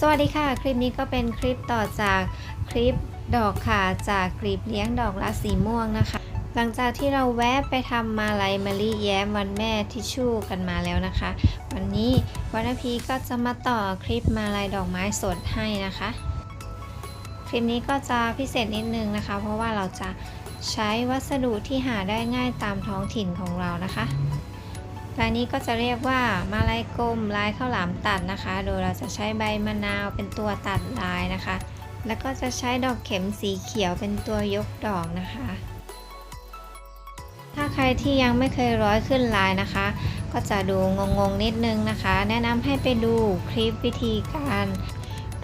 สวัสดีค่ะ คลิปนี้ก็เป็นคลิปต่อจากคลิปดอกค่ะจากคลิปเลี้ยงดอกละสีม่วงนะคะ หลังจากที่เราแวะไปทำมาลัยมะลิแย้มวันแม่ทิชชู่กันมาแล้วนะคะ วันนี้วันพีก็จะมาต่อคลิปมาลัยดอกไม้สดให้นะคะ คลิปนี้ก็จะพิเศษนิดนึงนะคะ เพราะว่าเราจะใช้วัสดุที่หาได้ง่ายตามท้องถิ่นของเรานะคะ ลายนี้ก็จะเรียกว่ามาลายกลมลายข้าวหลามตัดนะคะ โดยเราจะใช้ใบมะนาวเป็นตัวตัดลายนะคะ แล้วก็จะใช้ดอกเข็มสีเขียวเป็นตัวยกดอกนะคะ ถ้าใครที่ยังไม่เคยร้อยขึ้นลายนะคะ ก็จะดูงงๆนิดนึงนะคะ แนะนำให้ไปดูคลิปวิธีการ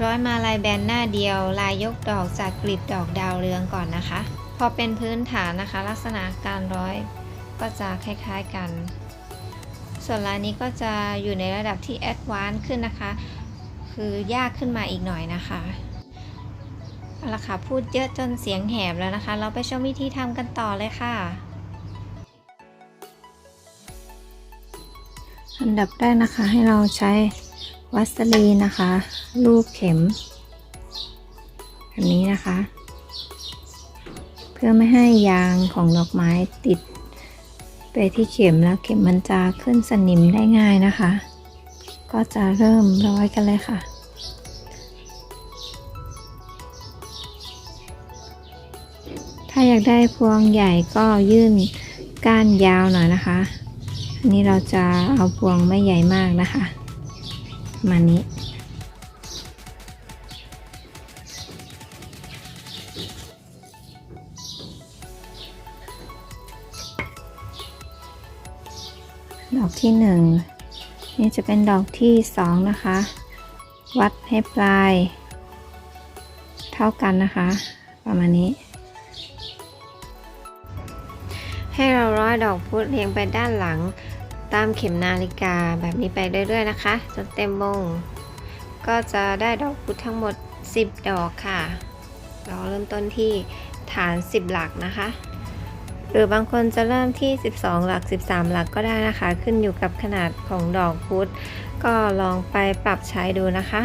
ร้อยมาลายแบนหน้าเดียว ลายยกดอกจากกลีบดอกดาวเรืองก่อนนะคะ พอเป็นพื้นฐานนะคะ ลักษณะการร้อยก็จะคล้ายๆกัน ส่วนลายนี้ก็จะอยู่ในระดับที่แอดวานซ์ขึ้นนะคะ คือยากขึ้นมาอีกหน่อยนะคะเอาละค่ะพูดเยอะจนเสียงแหบแล้วนะคะ เราไปชมวิธีทำกันต่อเลยค่ะ อันดับแรกนะคะให้เราใช้วัสลีนะคะ ลูกเข็มแบบนี้นะคะ เพื่อไม่ให้ยางของดอกไม้ติด ไปที่เข็มแล้วเข็มมันจะขึ้นสนิมได้ง่ายนะคะ ก็จะเริ่มร้อยกันเลยค่ะ ถ้าอยากได้พวงใหญ่ก็ยื่นก้านยาวหน่อยนะคะ อันนี้เราจะเอาพวงไม่ใหญ่มากนะคะ มานี้ อกที่หนึ่งนี่จะเป็นดอกที่สองนะคะ วัดให้ปลาย เท่ากันนะคะ ประมาณนี้ ให้เราร้อยดอกพุธเรียงไปด้านหลังตามเข็มนาฬิกาแบบนี้ไปเรื่อยๆนะคะ จนเต็มวงก็จะได้ดอกพุธทั้งหมด 10 ดอกค่ะ เราเริ่มต้นที่ฐาน 10 หลักนะคะ หรือบางคนจะเริ่มที่ 12 หลัก 13 หลักก็ได้นะคะ ขึ้นอยู่กับขนาดของดอกพุธก็ลองไปปรับใช้ดูนะคะ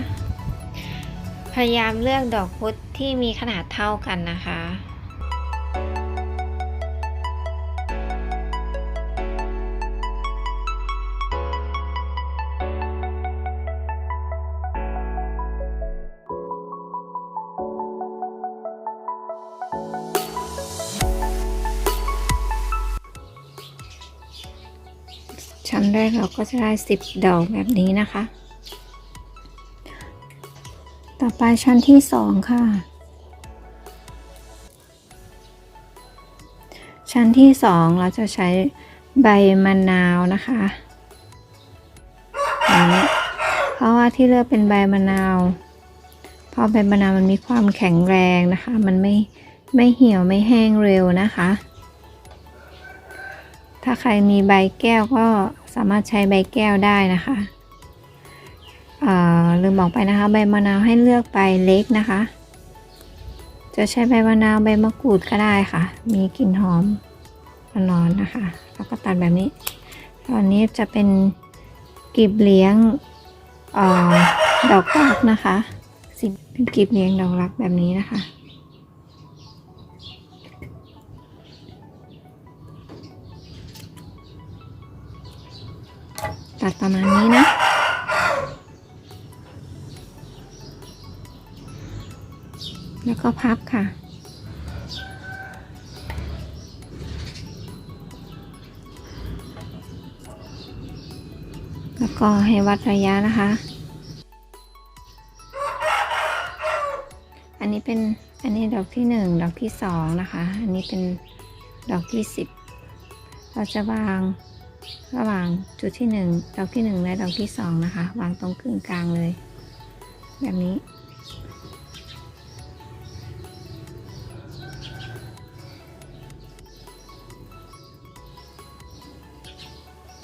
พยายามเลือกดอกพุธที่มีขนาดเท่ากันนะคะ ชั้นแรกเราก็จะได้ 10 ดอกแบบนี้นะคะ ต่อไปชั้นที่ 2 ค่ะ ชั้นที่ 2 เราจะใช้ใบมะนาวนะคะอันนี้เพราะว่าที่เลือกเป็นใบมะนาวเพราะใบมะนาวมันมีความแข็งแรงนะคะ มันไม่ไม่เหี่ยวไม่แห้งเร็วนะคะ ถ้าใครมีใบแก้วก็ สามารถใช้ใบแก้วได้นะคะลืมบอกไปนะคะ ใบมะนาวให้เลือกใบเล็กนะคะ จะใช้ใบมะนาวใบมะกรูดก็ได้ค่ะ มีกลิ่นหอมนอนนะคะ แล้วก็ตัดแบบนี้ ตอนนี้จะเป็นกลีบเลี้ยงออดอกรักนะคะสิเป็นกลีบเลี้ยงดอกรักแบบนี้นะคะ ตัดประมาณนี้นะ แล้วก็พับค่ะ แล้วก็ให้วัดระยะนะคะ อันนี้เป็น อันนี้ดอกที่หนึ่งดอกที่สองนะคะ อันนี้เป็นดอกที่สิบเราจะวาง ระหว่างจุดที่หนึ่งดอกที่หนึ่งและดอกที่สองนะคะ วางตรงกึ่งกลางเลย แบบนี้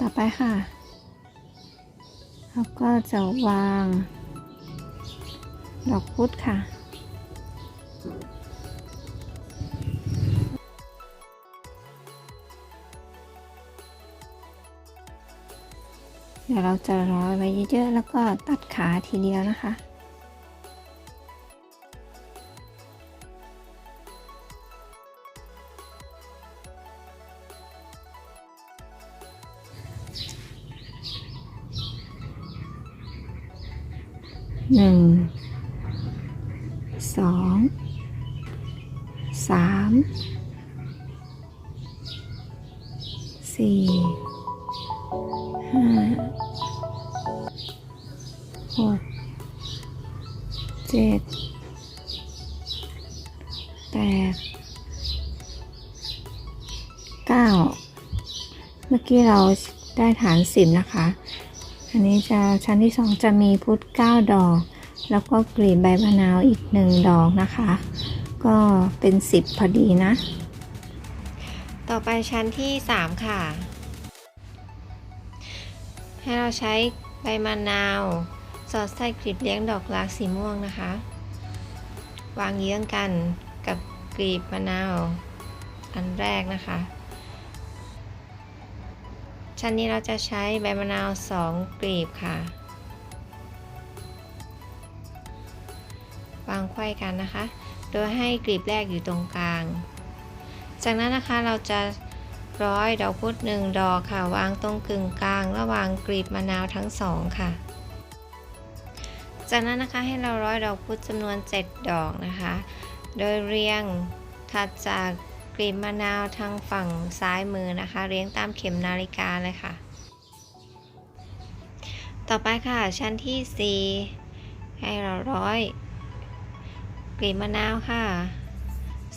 ต่อไปค่ะแล้วก็จะวาง ดอกพุธค่ะ เดี๋ยวเราจะร้อยไว้เยอะๆ แล้วก็ตัดขาทีเดียวนะคะ หนึ่ง เจ็ดแปดเก้าเมื่อกี้เราได้ฐานสิบนะคะ อันนี้จะชั้นที่สองจะมีพุทธเก้าดอก แล้วก็กลีบใบมะนาวอีกหนึ่งดอกนะคะ ก็เป็นสิบพอดีนะ ต่อไปชั้นที่สามค่ะ ให้เราใช้ใบมะนาว สอดใส่กลีบเลี้ยงดอกรักสีม่วงนะคะ วางเยื้องกันกับกลีบมะนาวอันแรกนะคะ ชั้นนี้เราจะใช้ใบมะนาวสองกลีบค่ะ วางไขว้กันนะคะ โดยให้กลีบแรกอยู่ตรงกลาง จากนั้นนะคะเราจะร้อยดอกพุธหนึ่งดอกค่ะ วางตรงกึ่งกลาง ระหว่างกลีบมะนาวทั้งสองค่ะ จากนั้นนะคะให้เราร้อยดอกพุธจำนวน 7 ดอกนะคะ โดยเรียงถัดจากกลีบมะนาวทางฝั่งซ้ายมือนะคะ เรียงตามเข็มนาฬิกาเลยค่ะ ต่อไปค่ะชั้นที่ 4 ให้เราร้อยกลีบมะนาวค่ะ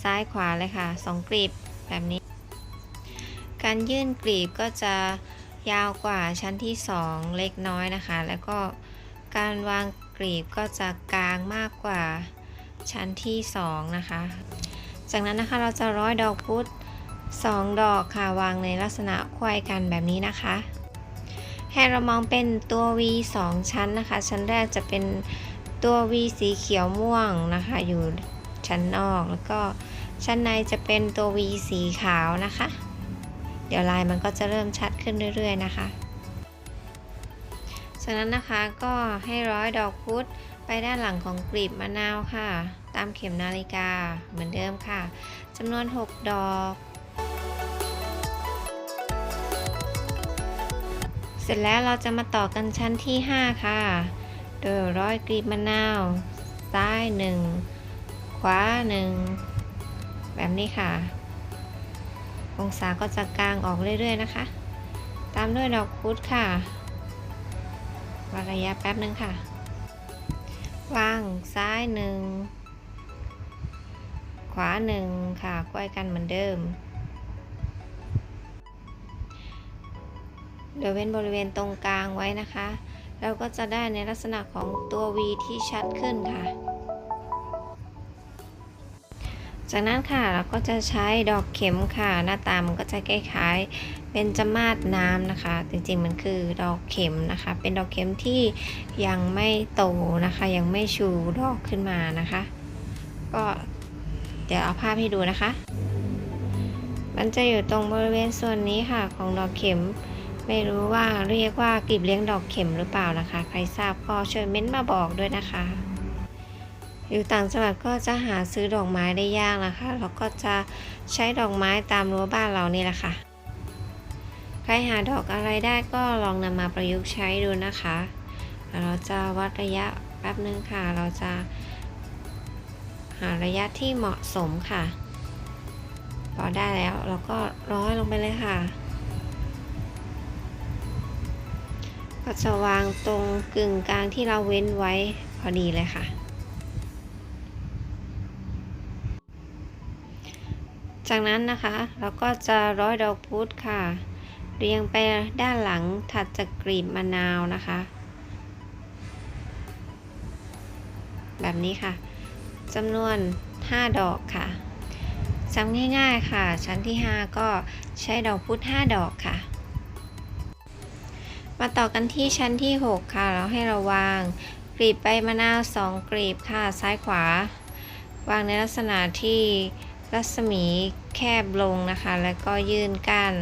ซ้ายขวาเลยค่ะสองกลีบแบบนี้ การยื่นกลีบก็จะยาวกว่าชั้นที่ 2 เล็กน้อยนะคะ แล้วก็การวาง กลีบก็จะกลางมากกว่าชั้นที่ 2 นะคะ จากนั้นนะคะเราจะร้อยดอกพุธ2ดอกค่ะวางในลักษณะไขว้กันแบบนี้นะคะให้เรามองเป็นตัว V 2 ชั้นนะคะ ชั้นแรกจะเป็นตัว V สีเขียวม่วงนะคะ อยู่ชั้นนอกแล้วก็ชั้นในจะเป็นตัว V สีขาวนะคะ เดี๋ยวลายมันก็จะเริ่มชัดขึ้นเรื่อย ๆ นะคะ จากนั้นนะคะก็ให้ร้อยดอกพุธไปด้านหลังของกลีบมะนาวค่ะ ตามเข็มนาฬิกาเหมือนเดิมค่ะจำนวน 6 ดอก เสร็จแล้วเราจะมาต่อกันชั้นที่ 5 ค่ะ โดยร้อยกลีบมะนาว ซ้าย 1 ขวา 1 แบบนี้ค่ะ องศาก็จะกลางออกเรื่อยๆนะคะ ตามด้วยดอกพุธค่ะ วัดระยะแป๊บนึงค่ะ วางซ้ายหนึ่ง ขวาหนึ่งค่ะไขว้กันเหมือนเดิม โดยเว้นบริเวณตรงกลางไว้นะคะ เราก็จะได้ในลักษณะของตัว V ที่ชัดขึ้นค่ะ จากนั้นค่ะเราก็จะใช้ดอกเข็มค่ะ หน้าตามันก็จะคล้ายๆเป็นจมาดน้ำนะคะ จริงๆมันคือดอกเข็มนะคะ เป็นดอกเข็มที่ยังไม่โตนะคะ ยังไม่ชูดอกขึ้นมานะคะ ก็เดี๋ยวเอาภาพให้ดูนะคะ มันจะอยู่ตรงบริเวณส่วนนี้ค่ะของดอกเข็ม ไม่รู้ว่าเรียกว่ากลีบเลี้ยงดอกเข็มหรือเปล่านะคะ ใครทราบก็ช่วยเม้นมาบอกด้วยนะคะ อยู่ต่างจังหวัดก็จะหาซื้อดอกไม้ได้ยากนะคะแล้วก็จะใช้ดอกไม้ตามรั้วบ้านเรานี่แหละค่ะ ใครหาดอกอะไรได้ก็ลองนำมาประยุกต์ใช้ดูนะคะ เราจะวัดระยะแป๊บนึงค่ะ เราจะหาระยะที่เหมาะสมค่ะ พอได้แล้วเราก็ร้อยลงไปเลยค่ะ ก็จะวางตรงกึ่งกลางที่เราเว้นไว้พอดีเลยค่ะ จากนั้นนะคะเราก็จะร้อยดอกพุธค่ะ เรียงไปด้านหลังถัดจากกลีบมะนาวนะคะ แบบนี้ค่ะจำนวน 5 ดอกค่ะจำง่ายๆค่ะ ชั้นที่ 5 ก็ใช้ดอกพุธ5ดอกค่ะ มาต่อกันที่ชั้นที่ 6 ค่ะเราให้เราวางกลีบใบมะนาว 2 กลีบค่ะซ้ายขวา วางในลักษณะที่ รัศมีแคบลงนะคะ แล้วก็ยื่นก้าน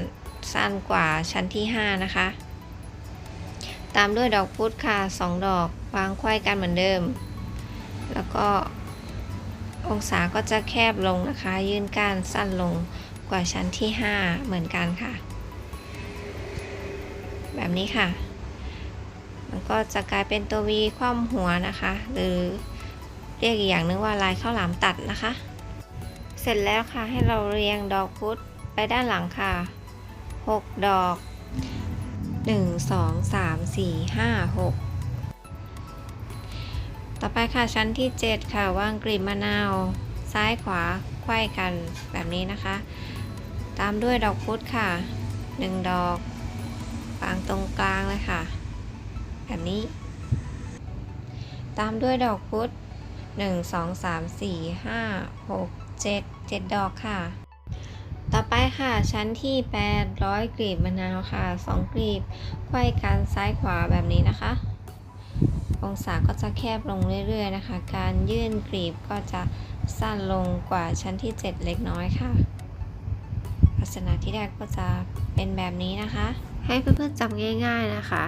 สั้นกว่าชั้นที่ 5 นะคะ ตามด้วยดอกพุธค่ะ 2 ดอกวางไขว้กันเหมือนเดิม แล้วก็องศาก็จะแคบลงนะคะ ยื่นก้านสั้นลงกว่าชั้นที่ 5 เหมือนกันค่ะ แบบนี้ค่ะ มันก็จะกลายเป็นตัว V คว่ำหัวนะคะ หรือเรียกอีกอย่างนึงว่าลายข้าวหลามตัดนะคะ เสร็จแล้วค่ะให้เราเรียงดอกพุธไปด้านหลังค่ะ 6 ดอก 1 2 3 4 5 6 ต่อไปค่ะชั้นที่ 7 ค่ะวางกลีบมะนาว ซ้ายขวาไขว้กันแบบนี้นะคะ ตามด้วยดอกพุธค่ะ 1 ดอกวางตรงกลางเลยค่ะ แบบนี้ ตามด้วยดอกพุธ1 2 3 4 5 6 7 7 ดอกค่ะ ต่อไปค่ะชั้นที่8ร้อยกลีบมะนาวค่ะ 2 กลีบไขว้กันซ้ายขวาแบบนี้นะคะ องศาก็จะแคบลงเรื่อยๆนะคะ การยื่นกลีบก็จะสั้นลงกว่าชั้นที่ 7 เล็กน้อยค่ะ ลักษณะที่ได้ก็จะเป็นแบบนี้นะคะ ให้เพื่อนๆจำง่าย ๆนะคะ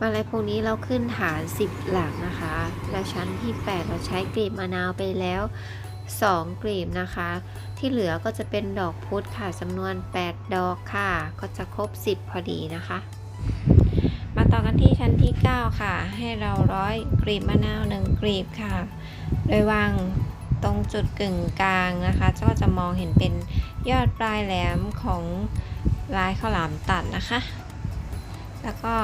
มาลัยพวกนี้เราขึ้นฐาน 10 หลักนะคะ และชั้นที่ 8 เราใช้กลีบมะนาวไปแล้ว 2 กลีบนะคะ ที่เหลือก็จะเป็นดอกพุธค่ะจำนวน 8 ดอกค่ะ ก็จะครบ 10 พอดีนะคะ มาต่อกันที่ชั้นที่ 9 ค่ะ ให้เราร้อยกลีบมะนาว 1 กลีบค่ะ โดยวางตรงจุดกึ่งกลางนะคะก็จะมองเห็นเป็นยอดปลายแหลมของลายข้าวหลามตัดนะคะ แล้วก็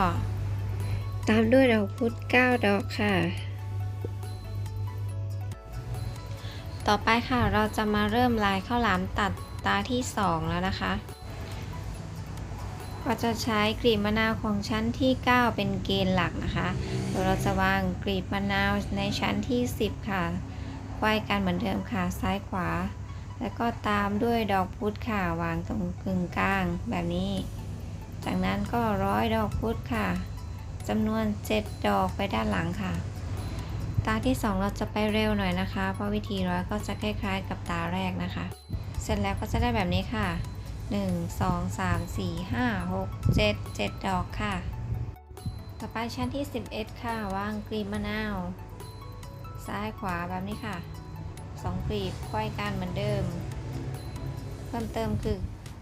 ตามด้วยดอกพุธ9ดอกค่ะ ต่อไปค่ะเราจะมาเริ่มลายข้าวหลามตัดตาที่ 2 แล้วนะคะ ก็จะใช้กลีบมะนาวของชั้นที่ 9 เป็นเกณฑ์หลักนะคะโดยเราจะวางกลีบมะนาวในชั้นที่ 10 ค่ะไขว้กันเหมือนเดิมค่ะซ้ายขวา แล้วก็ตามด้วยดอกพุธค่ะวางตรงกึ่งกลางแบบนี้ จากนั้นก็ร้อยดอกพุธค่ะจำนวน 7 ดอกไปด้านหลังค่ะ ตาที่ 2 เราจะไปเร็วหน่อยนะคะ เพราะวิธีร้อยก็จะคล้ายๆ กับตาแรกนะคะ เสร็จแล้วก็จะได้แบบนี้ค่ะ 1 2 3 4 5 6 7 7 ดอกค่ะ ต่อไปชั้นที่ 11 ค่ะวางกลีบมะนาว ซ้ายขวาแบบนี้ค่ะ 2กลีบไขว้กันเหมือนเดิม เพิ่มเติมคือ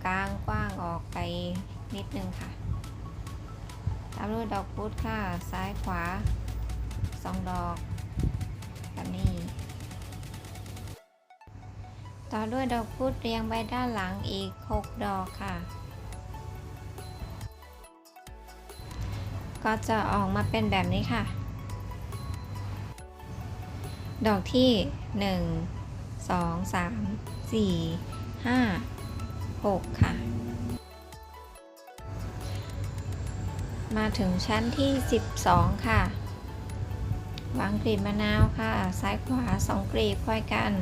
กลางกว้างออกไปนิดนึงค่ะ ตามด้วยดอกพุธค่ะ ซ้ายขวา 2 ดอก แบบนี้ ต่อด้วยดอกพุธเรียงไปด้านหลังอีก 6 ดอกค่ะ ก็จะออกมาเป็นแบบนี้ค่ะ ดอกที่ 1 2 3 4 5 6 ค่ะ มาถึงชั้นที่ 12 ค่ะ วางกลีบมะนาวค่ะ ซ้ายขวา2กลีบค่อยกัน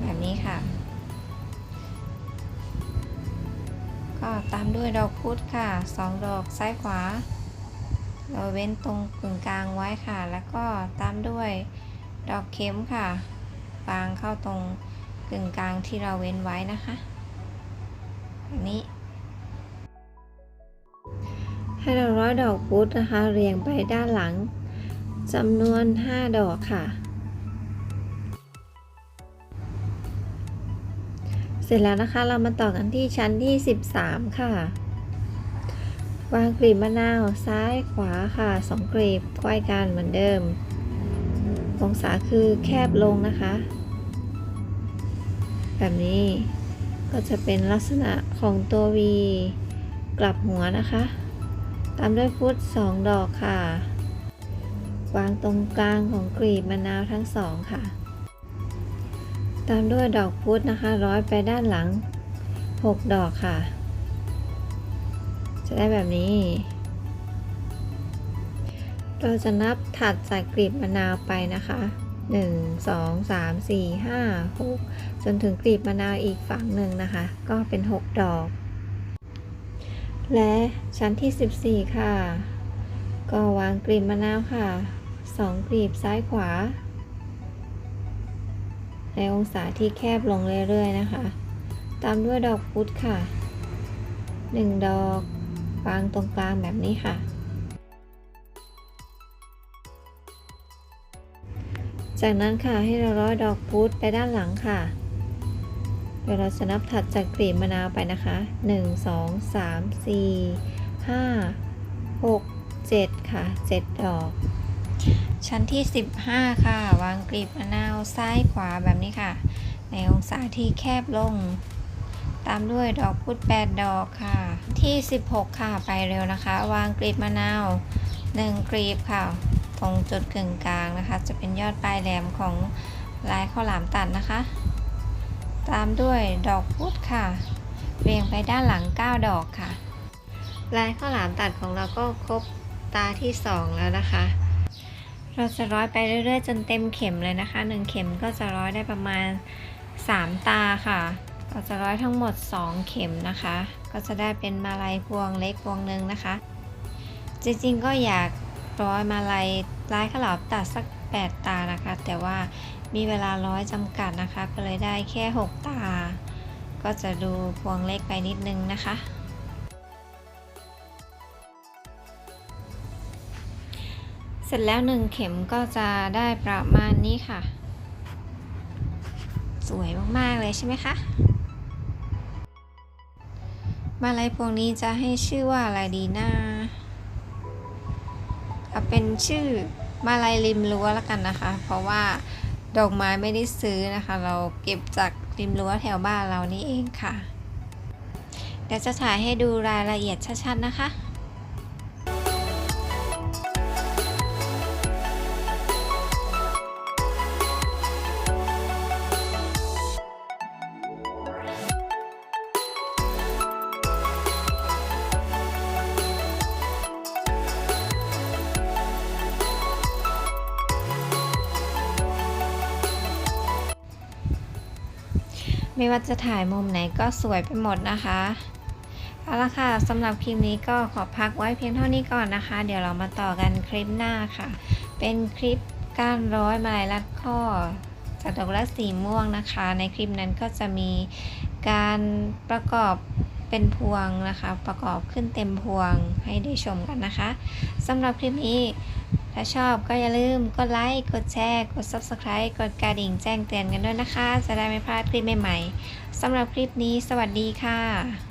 แบบนี้ค่ะ ก็ตามด้วยดอกพุธค่ะ2ดอกซ้ายขวา เราเว้นตรงกึ่งกลางไว้ค่ะ แล้วก็ตามด้วยดอกเข็มค่ะวางเข้าตรงกึ่งกลางที่เราเว้นไว้นะคะแบบนี้ ให้เราร้อยดอกพุธนะคะ เรียงไปด้านหลังจำนวน 5 ดอกค่ะ เสร็จแล้วนะคะเรามาต่อกันที่ชั้นที่ 13 ค่ะ วางกลีบมะนาวซ้ายขวาค่ะ2กลีบไขว้กันเหมือนเดิม องศาคือแคบลงนะคะ แบบนี้ก็จะเป็นลักษณะของตัว V กลับหัวนะคะ ตามด้วยพุทธ2ดอกค่ะ วางตรงกลางของกลีบมะนาวทั้งสองค่ะ ตามด้วยดอกพุธนะคะ ร้อยไปด้านหลัง 6 ดอกค่ะ จะได้แบบนี้ เราจะนับถัดจากกลีบมะนาวไปนะคะ 1 2 3 4 5 6 จนถึงกลีบมะนาวอีกฝั่งหนึ่งนะคะ ก็เป็น 6 ดอก และชั้นที่ 14 ค่ะ ก็วางกลีบมะนาวค่ะ 2 กลีบซ้ายขวา ในองศาที่แคบลงเรื่อยๆนะคะ ตามด้วยดอกพุธค่ะ 1 ดอกวางตรงกลางแบบนี้ค่ะ จากนั้นค่ะให้เราร้อยดอกพุธไปด้านหลังค่ะ เดี๋ยวเราจะนับถัดจากกลีบมะนาวไปนะคะ 1 2 3 4 5 6 7 ค่ะ 7 ดอก ชั้นที่ 15 ค่ะ วางกลีบมะนาวซ้ายขวาแบบนี้ค่ะ ในองศาที่แคบลง ตามด้วยดอกพุธ8ดอกค่ะ ที่ 16 ค่ะไปเร็วนะคะ วางกลีบมะนาว 1 กลีบค่ะ ตรงจุดกึ่งกลางนะคะ จะเป็นยอดปลายแหลมของลายข้าวหลามตัดนะคะ ตามด้วยดอกพุธค่ะ เรียงไปด้านหลัง 9 ดอกค่ะ ลายข้าวหลามตัดของเราก็ครบตาที่ 2 แล้วนะคะ เราจะร้อยไปเรื่อยๆ จนเต็มเข็มเลยนะคะ 1 เข็มก็จะร้อยได้ประมาณ 3 ตาค่ะเราจะร้อยทั้งหมด 2 เข็มนะคะ ก็จะได้เป็นมาลัยพวงเล็กพวงหนึ่งนะคะ จริงๆก็อยากร้อยมาลัยลายข้าวหลามตัดสัก 8 ตานะคะ แต่ว่า มีเวลาร้อยจำกัดนะคะ ก็เลยได้แค่ 6 ตา ก็จะดูพวงเล็กไปนิดนึงนะคะ เสร็จแล้วหนึ่งเข็มก็จะได้ประมาณนี้ค่ะ สวยมาก ๆ เลยใช่ไหมคะมาลัยพวงนี้จะให้ชื่อว่าอะไรดีนะเอาเป็นชื่อมาลัยริมรั้วแล้วกันนะคะ เพราะว่า ดอกไม้ไม่ได้ซื้อนะคะ เราเก็บจากริมรั้วแถวบ้านเรานี่เองค่ะ เดี๋ยวจะถ่ายให้ดูรายละเอียดชัดๆนะคะ ว่าจะถ่ายมุมไหนก็สวยไปหมดนะคะเอาละค่ะสำหรับคลิปนี้ก็ขอพักไว้เพียงเท่านี้ก่อนนะคะ เดี๋ยวเรามาต่อกันคลิปหน้าค่ะ เป็นคลิปก้านร้อยมาลายรัดข้อจากดอกรักสีม่วงนะคะ ในคลิปนั้นก็จะมีการประกอบเป็นพวงนะคะ ประกอบขึ้นเต็มพวงให้ได้ชมกันนะคะสำหรับคลิปนี้ ถ้าชอบก็อย่าลืมกดไลค์ กดแชร์ กด Subscribe กดกระดิ่งแจ้งเตือนกันด้วยนะคะ จะได้ไม่พลาดคลิปใหม่ๆสำหรับคลิปนี้สวัสดีค่ะ